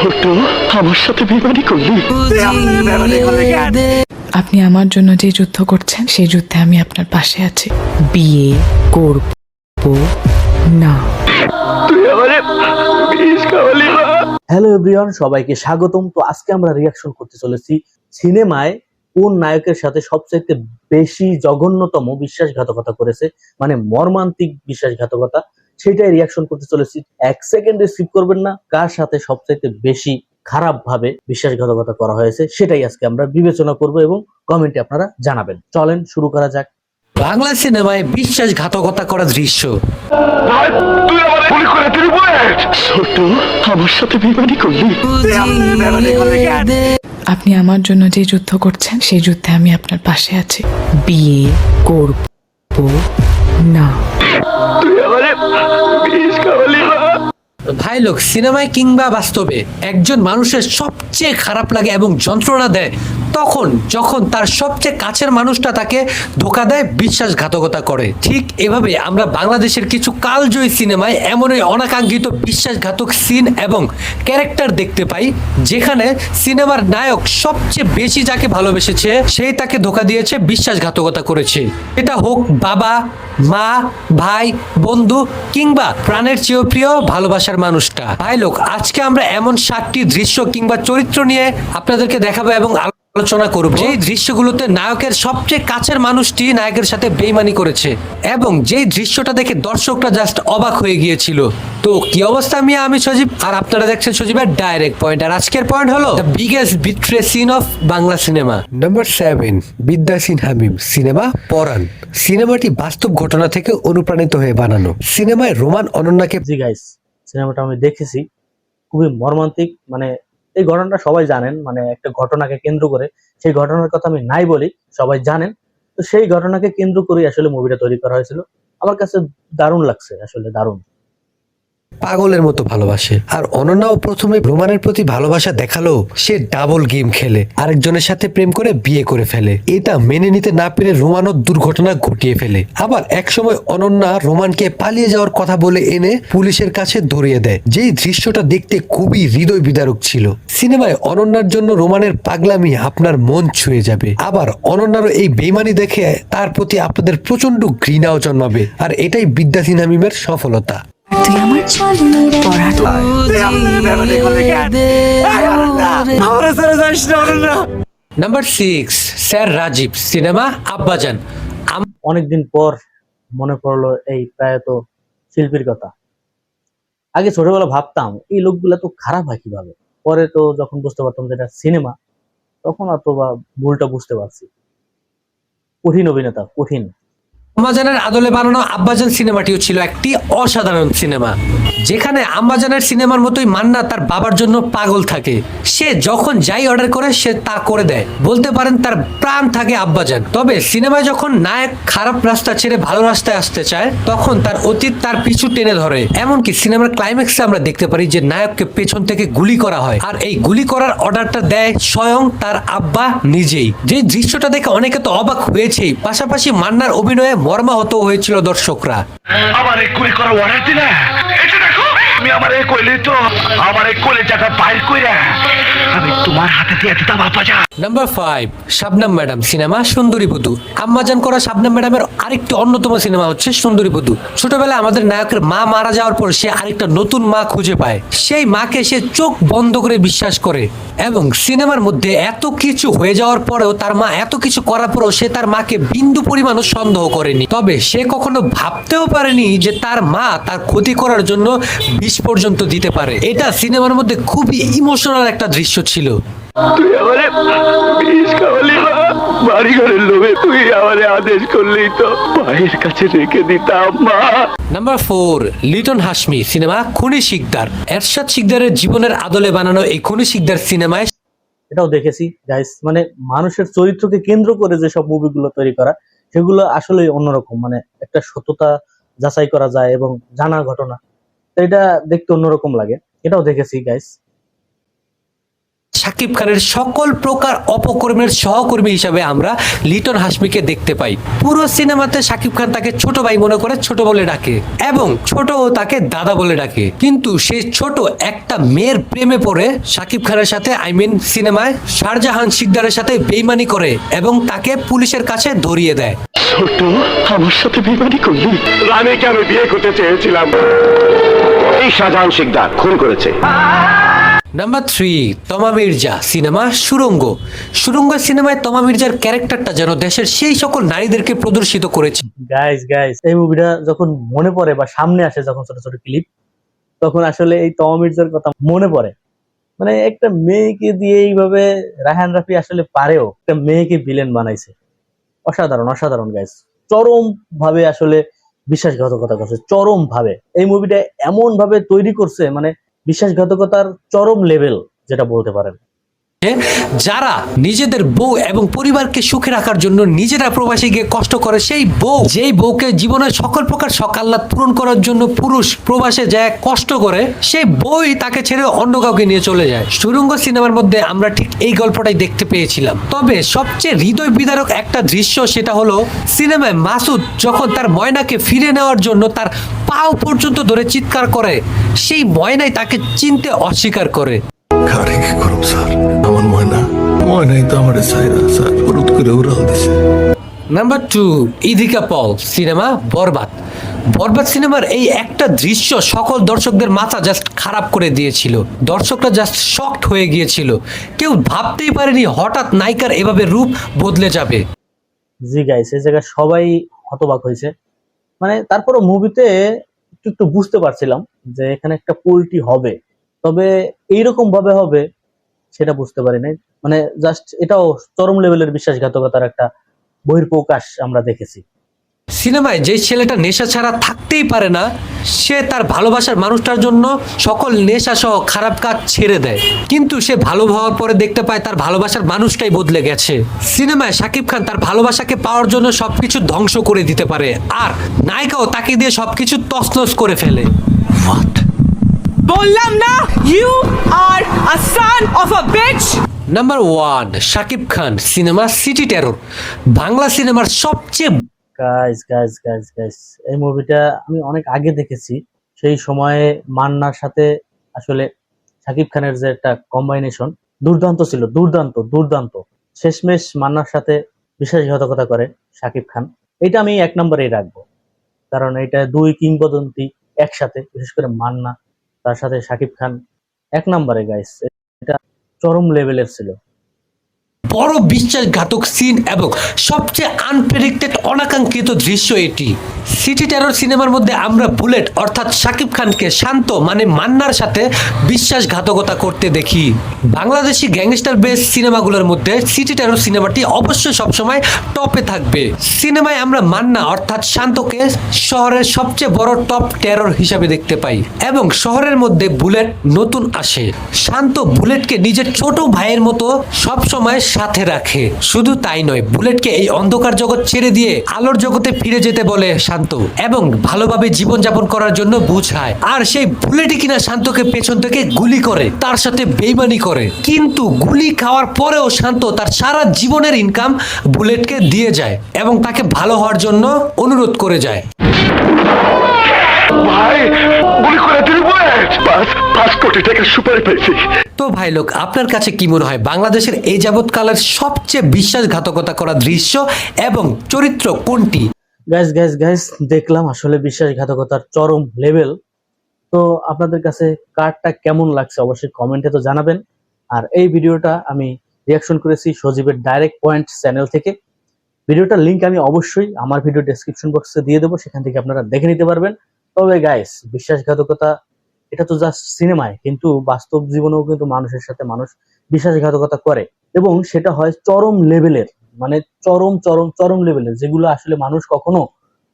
ছোট আমার সাথে বেমানি করলি। আপনি আমার জন্য যে যুদ্ধ করছেন সেই যুদ্ধে আমি আপনার পাশে আছি। বিয়ে করব না। তুই আমারে বিষ খাওয়ালি না হ্যালো এভরিওয়ান সবাইকে স্বাগতম। তো আজকে আমরা রিয়াকশন করতে চলেছি সিনেমায় কোন নায়কের সাথে সবচাইতে বেশি জঘন্যতম বিশ্বাসঘাতকতা করেছে মানে মর্মান্তিক বিশ্বাসঘাতকতা। সেটাই রিয়াকশন করতে চলেছি। এক সেকেন্ডে স্কিপ করবেন না। কার সাথে সবচাইতে বেশি খারাপ ভাবে বিশ্বাসঘাতকতা করা হয়েছে সেটাই আজকে আমরা বিবেচনা করব এবং কমেন্টে আপনারা জানাবেন। চলেন শুরু করা যাক। বাংলা সিনেমায় বিশ্বাসঘাতকতা করা দৃশ্য। তুই আমারে গুলি করে দিলি বুয়েট ছোট আমার সাথে বেমানি করলি? আপনি আমার জন্য যে যুদ্ধ করছেন সেই যুদ্ধে আমি আপনার পাশে আছি। বিয়ে করব না। তুই আমারে বিষ খাওয়ালি ভাই লোক, সিনেমায় কিংবা বাস্তবে একজন মানুষের সবচেয়ে খারাপ লাগে এবং যন্ত্রণা দেয়, তখন যখন তার সবচেয়ে কাছের মানুষটা তাকে ধোকা দেয়, বিশ্বাসঘাতকতা করে। ঠিক এভাবে আমরা বাংলাদেশের কিছু কালজয়ী সিনেমায় এমনই অনাকাঙ্ক্ষিত বিশ্বাসঘাতক সিন এবং ক্যারেক্টার দেখতে পাই, যেখানে সিনেমার নায়ক সবচেয়ে বেশি যাকে ভালোবেসেছে, সেই তাকে ধোকা দিয়েছে, বিশ্বাসঘাতকতা করেছে। এটা হোক বাবা, মা, ভাই, বন্ধু কিংবা প্রাণের চেয়েও প্রিয় ভালোবাসার মানুষটা। ভাই লোক আজকে আমরা এমন সাতটি দৃশ্য কিংবা চরিত্র নিয়ে আপনাদেরকে দেখাবো এবং আলোচনা করব। যেই দৃশ্যগুলোতে নায়কের সবচেয়ে কাছের মানুষটি নায়কের সাথে বেইমানি করেছে এবং যেই দৃশ্যটা দেখে দর্শকরা জাস্ট অবাক হয়ে গিয়েছিল। তো কি অবস্থা আমি আমি সজীব আর আপনারা দেখছেন সজীবের ডাইরেক্ট পয়েন্ট আর আজকের পয়েন্ট হলো the biggest betray scene of Bangla cinema number seven Bidya scene হামিম সিনেমা পরাণ। সিনেমাটি বাস্তব ঘটনা থেকে অনুপ্রাণিত হয়ে বানানো। সিনেমায় রোমান অনন্যাকে জি গাইস সিনেমাটা আমি দেখেছি। খুবই মর্মান্তিক মানে এই ঘটনাটা সবাই জানেন মানে একটা ঘটনাকে কেন্দ্র করে। সেই ঘটনার কথা আমি নাই বলি, সবাই জানেন। তো সেই ঘটনাকে কেন্দ্র করে আসলে মুভিটা তৈরি করা হয়েছিল। আমার কাছে দারুণ লাগছে, আসলে দারুণ। পাগলের মতো ভালোবাসে। আর অনন্যাও প্রথমে রোমানের প্রতি ভালোবাসা দেখাল সে ডাবল গেম খেলে। আরেকজনের সাথে প্রেম করে বিয়ে করে ফেলে। এটা মেনে নিতে না পেরে রোমানও দুর্ঘটনা ঘটিয়ে ফেলে। আবার একসময় অনন্যা রোমানকে পালিয়ে যাওয়ার কথা বলে এনে পুলিশের কাছে ধরিয়ে দেয়। যেই দৃশ্যটা দেখতে খুবই হৃদয় বিদারক ছিল। সিনেমায় অনন্যার জন্য রোমানের পাগলামি আপনার মন ছুঁয়ে যাবে। আবার অনন্যারও এই বেমানি দেখে তার প্রতি আপনাদের প্রচণ্ড ঘৃণাও জন্মাবে। আর এটাই বিদ্যা সিনহামিমের সফলতা। তুই আমার পড়াটা number six sir Rajib cinema Abbajan অনেকদিন পর মনে পড়ল এই প্রায়ত শিল্পীর কথা। আগে ছোটবেলা ভাবতাম এই লোকগুলা তো খারাপ হয় কীভাবে? পরে তো যখন বুঝতে পারতাম যে এটা সিনেমা তখন অত বা ভুলটা বুঝতে পারছি। কঠিন অভিনেতা কঠিন। আম্মাজানের আদলে বানানো আব্বাজান সিনেমাটিও ছিল একটি অসাধারণ সিনেমা। যেখানে আম্মাজানের সিনেমার মতোই মান্না তার বাবার জন্য পাগল থাকে। সে যখন যাই অর্ডার করে, সে তা করে দেয়। বলতে পারেন তার প্রাণ থাকে আব্বাজান। তবে সিনেমায় যখন নায়ক খারাপ রাস্তা ছেড়ে ভালো রাস্তায় আসতে চায়, তখন তার অতীত তার পিছু টেনে ধরে। এমনকি সিনেমার ক্লাইম্যাক্সে আমরা দেখতে পারি যে নায়ককে পেছন থেকে গুলি করা হয়। আর এই গুলি করার অর্ডারটা দেয় স্বয়ং তার আব্বা নিজেই। যে দৃশ্যটা দেখে অনেকে তো অবাক হয়েছেই। পাশাপাশি মান্নার অভিনয়ে মর্মাহত হয়েছিল দর্শকরা। আমার এই গুলি করা অর্ডার দিলে এটা দেখো, আমি আমার কইলি তো, আমার এই কোলে জায়গা বাইর কইরা আমি তোমার হাতে দিয়ে দিতাম আপাজা number five Shabnam madam cinema Sundori Bodhu Ammajan করা শাবনাম ম্যাডামের আরেকটি অন্যতম সিনেমা হচ্ছে সুন্দরী পুতু ছোটবেলায় আমাদের নায়কের মা মারা যাওয়ার পর সে আরেকটা নতুন মা খুঁজে পায়। সেই মাকে সে চোখ বন্ধ করে বিশ্বাস করে এবং সিনেমার মধ্যে এত কিছু হয়ে যাওয়ার পরেও তার মা এত কিছু করার পরেও সে তার মাকে বিন্দু পরিমাণও সন্দেহ করেনি। তবে সে কখনো ভাবতেও পারেনি যে তার মা তার ক্ষতি করার জন্য বিষ পর্যন্ত দিতে পারে। এটা সিনেমার মধ্যে খুবই ইমোশনাল একটা দৃশ্য ছিল। তুই আমারে বিষ খাওয়ালি বাড়ি ঘরের লোভে তুই আমারে আদেশ করলি তো। ভাইয়ের কাছে রেখে দিতাম মা। Number four Liton Hashmi cinema Khuni Sikdar. Ershad শিকদারের জীবনের আদলে বানানো এই খুনি শিকদার সিনেমায় এটাও দেখেছি গাইস মানে মানুষের চরিত্রকে কেন্দ্র করে যে যেসব মুভিগুলো তৈরি করা সেগুলো আসলে অন্যরকম। মানে একটা সততা যাচাই করা যায় এবং জানা ঘটনা। তো এটা দেখতে অন্যরকম লাগে। এটাও দেখেছি গাইস শাকিব খানের সকল প্রকার অপকর্মের সহকর্মী হিসাবে আমরা লিটন হাসমিকে দেখতে পাই। পুরো সিনেমাতে শাকিব খান তাকে ছোট ভাই মনে করে ছোট বলে ডাকে এবং ছোট ও তাকে দাদা বলে ডাকে। কিন্তু সে ছোট একটা মেয়ের প্রেমে পড়ে শাকিব খানের সাথে আই মিন সিনেমায় শাহজাহান শিকদারের সাথে বেইমানি করে এবং তাকে পুলিশের কাছে ধরিয়ে দেয়। ছোট আমার সাথে বিমানি করলি? রানীকে আমি বিয়ে করতে চেয়েছিলাম। এই শাহজাহান শিকদার খুন করেছে। নাম্বার থ্রি তমা মির্জা সিনেমা সুরঙ্গ সুরঙ্গ সিনেমায় তমা মির্জার ক্যারেক্টারটা যেন দেশের সেই সকল নারীদেরকে প্রদর্শিত করেছে। গাইস গাইস এই মুভিটা যখন মনে পড়ে বা সামনে আসে যখন ছোট ছোট ক্লিপ তখন আসলে এই তমা মির্জার কথা মনে পড়ে। মানে একটা মেয়েকে দিয়ে এইভাবে রাহান রাফি আসলে পারেও একটা মেয়েকে ভিলেন বানাইছে। অসাধারণ অসাধারণ গাইস চরম ভাবে আসলে বিশ্বাসঘাতকতা করছে চরম ভাবে এই মুভিটা এমন ভাবে তৈরি করছে মানে বিশ্বাসঘাতকতার চরম লেভেল যেটা বলতে পারেন। যারা নিজেদের বউ এবং পরিবারকে সুখে রাখার জন্য নিজেরা প্রবাসী গিয়ে কষ্ট করে, সেই বউ, যেই বউকে জীবনের সকল প্রকার সকাল্লাত পূরণ করার জন্য পুরুষ প্রবাসে যায়, কষ্ট করে, সেই বই তাকে ছেড়ে অন্য কাউকে নিয়ে চলে যায়। সুরঙ্গ সিনেমার মধ্যে আমরা ঠিক এই গল্পটাই দেখতে পেয়েছিলাম। তবে সবচেয়ে হৃদয় বিদারক একটা দৃশ্য সেটা হলো সিনেমায় মাসুদ যখন তার ময়নাকে ফিরে নেওয়ার জন্য তার পাও পর্যন্ত ধরে চিৎকার করে, সেই ময়নাই তাকে চিনতে অস্বীকার করে কারে। ময়নাই তো আমার চাইরা স্যার হলুদ করে উড়াল দিছে। Number two Idika Paul cinema Borbad. Borbad সিনেমার এই একটা দৃশ্য সকল দর্শকদের মাথা জাস্ট খারাপ করে দিয়েছিল। দর্শকরা জাস্ট শকড হয়ে গিয়েছিল। কেউ ভাবতেই পারেনি হঠাৎ নায়িকার এভাবে রূপ বদলে যাবে। জি গাইস এই জায়গায় সবাই হতবাক হয়েছে। মানে তারপরও মুভিতে একটু একটু বুঝতে পারছিলাম যে এখানে একটা পোল্টি হবে। তবে এইরকম ভাবে হবে সেটা বুঝতে পারি নাই। মানে জাস্ট এটাও চরম লেভেলের বিশ্বাসঘাতকতার একটা বহির্প্রকাশ আমরা দেখেছি। সিনেমায় যে ছেলেটা নেশা ছাড়া থাকতেই পারে না সে তার ভালোবাসার মানুষটার জন্য সকল নেশা সহ খারাপ কাজ ছেড়ে দেয়। কিন্তু সে ভালো হওয়ার পরে দেখতে পায় তার ভালোবাসার মানুষটাই বদলে গেছে। সিনেমায় শাকিব খান তার ভালোবাসাকে পাওয়ার জন্য সবকিছু ধ্বংস করে দিতে পারে আর নায়িকাও তাকে দিয়ে সবকিছু তছনছ করে ফেলে। বললাম না you are a son of a bitch number one Shakib Khan cinema city terror Bangla সিনেমার সবচেয়ে গাইস গাইস গাইস গাইস এই মুভিটা আমি অনেক আগে দেখেছি। সেই সময়ে মান্নার সাথে আসলে শাকিব খানের যে একটা কম্বাইনেশন দুর্দান্ত ছিল দুর্দান্ত দুর্দান্ত। শেষমেশ মান্নার সাথে বিশ্বাসঘাতকতা করে শাকিব খান এটা আমি এক নম্বরেই রাখব। কারণ এটা দুই কিংবদন্তি একসাথে বিশেষ করে মান্না তার সাথে শাকিব খান এক নম্বরে গাইস এটা চরম লেভেলের ছিল। বড় বিশ্বাসঘাতক সিন এবং সবচেয়ে আনপ্রেডিক্টেড অনাকাঙ্ক্ষিত দৃশ্য এটি। সিটি টেরর সিনেমার মধ্যে আমরা বুলেট অর্থাৎ শাকিব খানকে শান্ত মানে মান্নার সাথে বিশ্বাসঘাতকতা করতে দেখি। বাংলাদেশি গ্যাংস্টার বেস সিনেমাগুলোর মধ্যে সিটি টেরর সিনেমাটি অবশ্যই সবসময় টপে থাকবে। সিনেমায় আমরা মান্না অর্থাৎ শান্তকে শহরের সবচেয়ে বড় টপ টেরর হিসাবে দেখতে পাই এবং শহরের মধ্যে বুলেট নতুন আসে। শান্ত বুলেটকে নিজের ছোট ভাইয়ের মতো সব সময় সাথে রাখে। শুধু তাই নয়, বুলেটকে এই অন্ধকার জগৎ ছেড়ে দিয়ে আলোর জগতে ফিরে যেতে বলে শান্ত এবং ভালোভাবে জীবনযাপন করার জন্য বুঝায়। আর সেই বুলেটই কিনা শান্তকে পেছন থেকে গুলি করে, তার সাথে বেইমানি করে। কিন্তু গুলি খাওয়ার পরেও শান্ত তার সারা জীবনের ইনকাম বুলেটকে দিয়ে যায় এবং তাকে ভালো হওয়ার জন্য অনুরোধ করে যায়। ভাই গুলি করে দিল পাঁচ পাঁচ কোটি টাকা সুপারি পেয়েছি। তো ভাই লোক আপনার কাছে কি মনে হয় বাংলাদেশের এই যাবৎকালের সবচেয়ে বিশ্বাসঘাতকতা করা দৃশ্য এবং চরিত্র কোনটি? গ্যাস গ্যাস গ্যাস দেখলাম আসলে বিশ্বাসঘাতকতার চরম লেভেল তো আপনাদের কাছে কার্ডটা কেমন লাগছে অবশ্যই কমেন্টে তো জানাবেন। আর এই ভিডিওটা আমি রিয়াকশন করেছি সজীবের ডাইরেক্ট পয়েন্ট চ্যানেল থেকে। ভিডিওটার লিংক আমি অবশ্যই আমার ভিডিও ডেসক্রিপশন বক্সে দিয়ে দেবো সেখান থেকে আপনারা দেখে নিতে পারবেন। তবে গাইস বিশ্বাসঘাতকতা, এটা তো জাস্ট সিনেমায় কিন্তু বাস্তব জীবনেও কিন্তু মানুষের সাথে মানুষ বিশ্বাসঘাতকতা করে। এবং সেটা হয় চরম লেভেলের মানে চরম চরম চরম লেভেলের যেগুলো আসলে মানুষ কখনো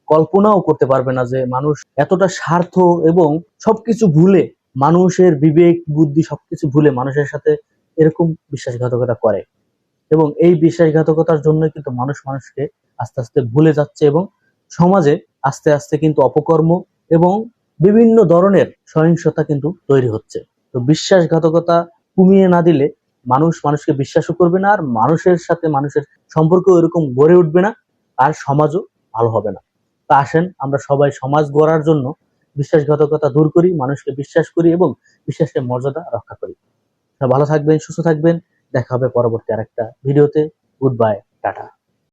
কল্পনাও করতে পারবে না যে মানুষ এতটা স্বার্থ এবং সবকিছু ভুলে, মানুষের বিবেক, বুদ্ধি সবকিছু ভুলে মানুষের সাথে এরকম বিশ্বাসঘাতকতা করে। এবং এই বিশ্বাসঘাতকতার জন্য কিন্তু মানুষ মানুষকে আস্তে আস্তে ভুলে যাচ্ছে এবং সমাজে আস্তে আস্তে কিন্তু অপকর্ম এবং বিভিন্ন ধরনের সহিংসতা কিন্তু তৈরি হচ্ছে। তো বিশ্বাসঘাতকতা কমিয়ে না দিলে মানুষ মানুষকে বিশ্বাসও করবে না, আর মানুষের সাথে মানুষের সম্পর্ক এরকম গড়ে উঠবে না, আর সমাজও ভালো হবে না। তা আসেন, আমরা সবাই সমাজ গড়ার জন্য বিশ্বাসঘাতকতা দূর করি, মানুষকে বিশ্বাস করি এবং বিশ্বাসের মর্যাদা রক্ষা করি। ভালো থাকবেন, সুস্থ থাকবেন। দেখা হবে পরবর্তী আরেকটা ভিডিওতে। Good bye tata.